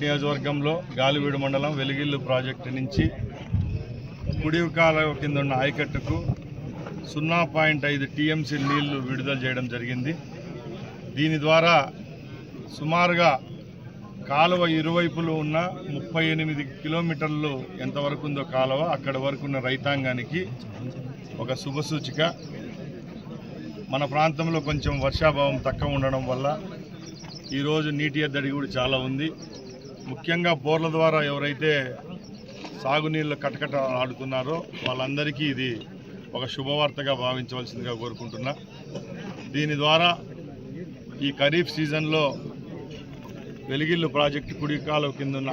నియోజకవర్గంలో గాలివీడు మండలం వెలిగిల్లు ప్రాజెక్టు నుంచి కుడి కాలువ కింద ఉన్న ఆయకట్టుకు సున్నా పాయింట్ ఐదు టీఎంసీ నీళ్ళు విడుదల చేయడం జరిగింది. దీని ద్వారా సుమారుగా కాలువ ఇరువైపులు ఉన్న ముప్పై ఎనిమిది కిలోమీటర్లు ఎంతవరకు ఉందో కాలువ అక్కడ వరకు ఉన్న రైతాంగానికి ఒక శుభసూచిక మన ప్రాంతంలో కొంచెం వర్షాభావం తక్కువ ఉండడం వల్ల ఈరోజు నీటి ఎద్దడి కూడా చాలా ఉంది. ముఖ్యంగా బోర్ల ద్వారా ఎవరైతే సాగునీళ్ళు కటకట ఆడుతున్నారో వాళ్ళందరికీ ఇది ఒక శుభవార్తగా భావించవలసిందిగా కోరుకుంటున్నా. దీని ద్వారా ఈ ఖరీఫ్ సీజన్లో వెలిగిల్లు ప్రాజెక్టు కుడి కాలువ కింద ఉన్న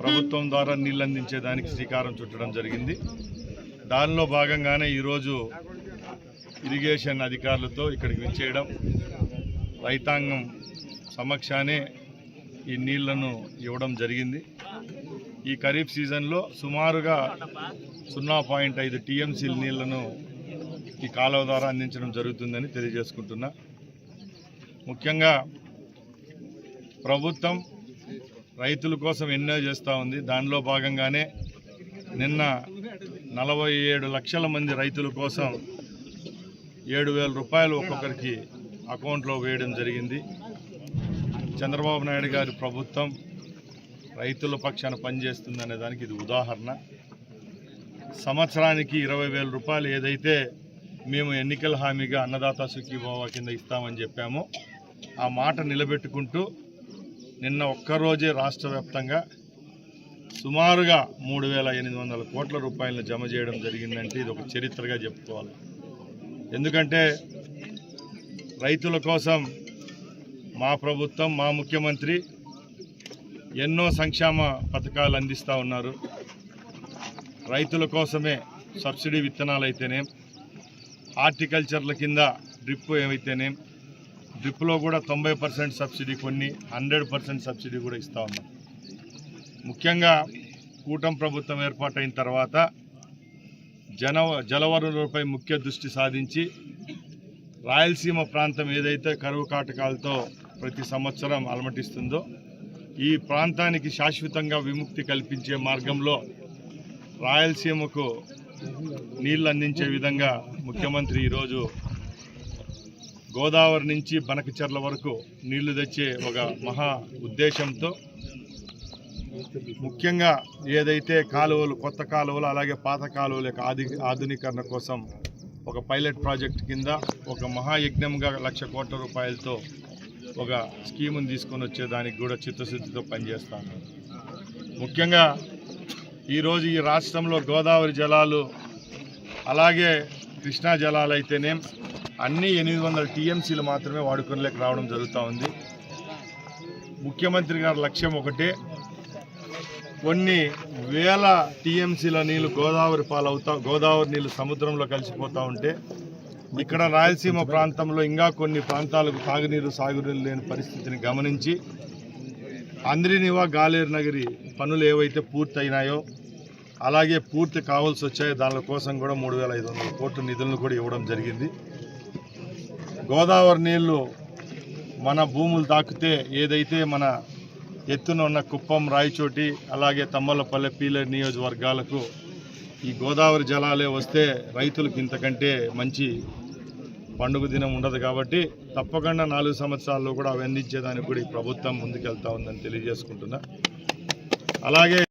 ప్రభుత్వం ద్వారా నీళ్ళు అందించేదానికి శ్రీకారం చుట్టడం జరిగింది. దానిలో భాగంగానే ఈరోజు ఇరిగేషన్ అధికారులతో ఇక్కడికి విచ్చేయడం. రైతాంగం సమక్షానే ఈ నీళ్ళను ఇవ్వడం జరిగింది. ఈ ఖరీఫ్ సీజన్లో సుమారుగా సున్నా పాయింట్ ఐదు టీఎంసీల నీళ్ళను ఈ కాలువ ద్వారా అందించడం జరుగుతుందని తెలియజేసుకుంటున్నా. ముఖ్యంగా ప్రభుత్వం రైతుల కోసం ఎన్నో చేస్తూ ఉంది. దానిలో భాగంగానే నిన్న నలభై ఏడు లక్షల మంది రైతుల కోసం ఏడు వేల రూపాయలు ఒక్కొక్కరికి అకౌంట్లో వేయడం జరిగింది. చంద్రబాబు నాయుడు గారి ప్రభుత్వం రైతుల పక్షాన పనిచేస్తుందనే దానికి ఇది ఉదాహరణ. సంవత్సరానికి ఇరవై వేల రూపాయలు ఏదైతే మేము ఎన్నికల హామీగా అన్నదాత సుఖీభావ కింద ఇస్తామని చెప్పామో ఆ మాట నిలబెట్టుకుంటూ నిన్న ఒక్కరోజే రాష్ట్ర వ్యాప్తంగా సుమారుగా మూడు వేల ఎనిమిది వందల కోట్ల రూపాయలను జమ చేయడం జరిగిందంటే ఇది ఒక చరిత్రగా చెప్పుకోవాలి. ఎందుకంటే రైతుల కోసం మా ప్రభుత్వం మా ముఖ్యమంత్రి ఎన్నో సంక్షేమ పథకాలు అందిస్తూ ఉన్నారు. రైతుల కోసమే సబ్సిడీ విత్తనాలు అయితేనేం హార్టికల్చర్ల కింద డ్రిప్ ఏమైతేనేం డ్రిప్లో కూడా తొంభై పర్సెంట్ సబ్సిడీ కొన్ని హండ్రెడ్ పర్సెంట్ సబ్సిడీ కూడా ఇస్తూ ఉన్నాం. ముఖ్యంగా కూటమి ప్రభుత్వం ఏర్పాటైన తర్వాత జన జలవనరులపై ముఖ్య దృష్టి సాధించి రాయలసీమ ప్రాంతం ఏదైతే కరువు కాటకాలతో ప్రతి సంవత్సరం అలమటిస్తుందో ఈ ప్రాంతానికి శాశ్వతంగా విముక్తి కల్పించే మార్గంలో రాయలసీమకు నీళ్ళు అందించే విధంగా ముఖ్యమంత్రి ఈరోజు గోదావరి నుంచి బనకచెర్ల వరకు నీళ్ళు తెచ్చే ఒక మహా ఉద్దేశంతో ముఖ్యంగా ఏదైతే కాలువలు కొత్త కాలువలు అలాగే పాత కాలువల యొక్క ఆధి ఆధునీకరణ కోసం ఒక పైలట్ ప్రాజెక్ట్ కింద ఒక మహాయజ్ఞంగా లక్ష కోట్ల రూపాయలతో ఒక స్కీమును తీసుకొని వచ్చేదానికి కూడా చిత్తశుద్ధితో పనిచేస్తాను. ముఖ్యంగా ఈరోజు ఈ రాష్ట్రంలో గోదావరి జలాలు అలాగే కృష్ణా జలాలు అయితేనే అన్నీ ఎనిమిది వందల టీఎంసీలు మాత్రమే వాడుకోలేక రావడం జరుగుతూ ఉంది. ముఖ్యమంత్రి గారి లక్ష్యం ఒకటే కొన్ని వేల టీఎంసీల నీళ్ళు గోదావరి పాలవుతా గోదావరి నీళ్ళు సముద్రంలో కలిసిపోతూ ఉంటే ఇక్కడ రాయలసీమ ప్రాంతంలో ఇంకా కొన్ని ప్రాంతాలకు తాగునీరు సాగునీరు లేని పరిస్థితిని గమనించి అంద్రినివా గాలేరు నగరి పనులు ఏవైతే పూర్తయినాయో అలాగే పూర్తి కావాల్సి వచ్చాయో దాని కోసం కూడా మూడు వేల ఐదు వందల కోట్ల నిధులను కూడా ఇవ్వడం జరిగింది. గోదావరి నీళ్ళు మన భూములు తాకితే ఏదైతే మన ఎత్తున ఉన్న కుప్పం రాయచోటి అలాగే తమ్మలపల్లె పీలర్ నియోజకవర్గాలకు ఈ గోదావరి జలాలే వస్తే రైతులకు ఇంతకంటే మంచి పండుగ దినం ఉండదు కాబట్టి తప్పకుండా నాలుగు సంవత్సరాల్లో కూడా అవి అందించేదానికి కూడా ఈ ప్రభుత్వం ముందుకెళ్తా ఉందని తెలియజేసుకుంటున్నా. అలాగే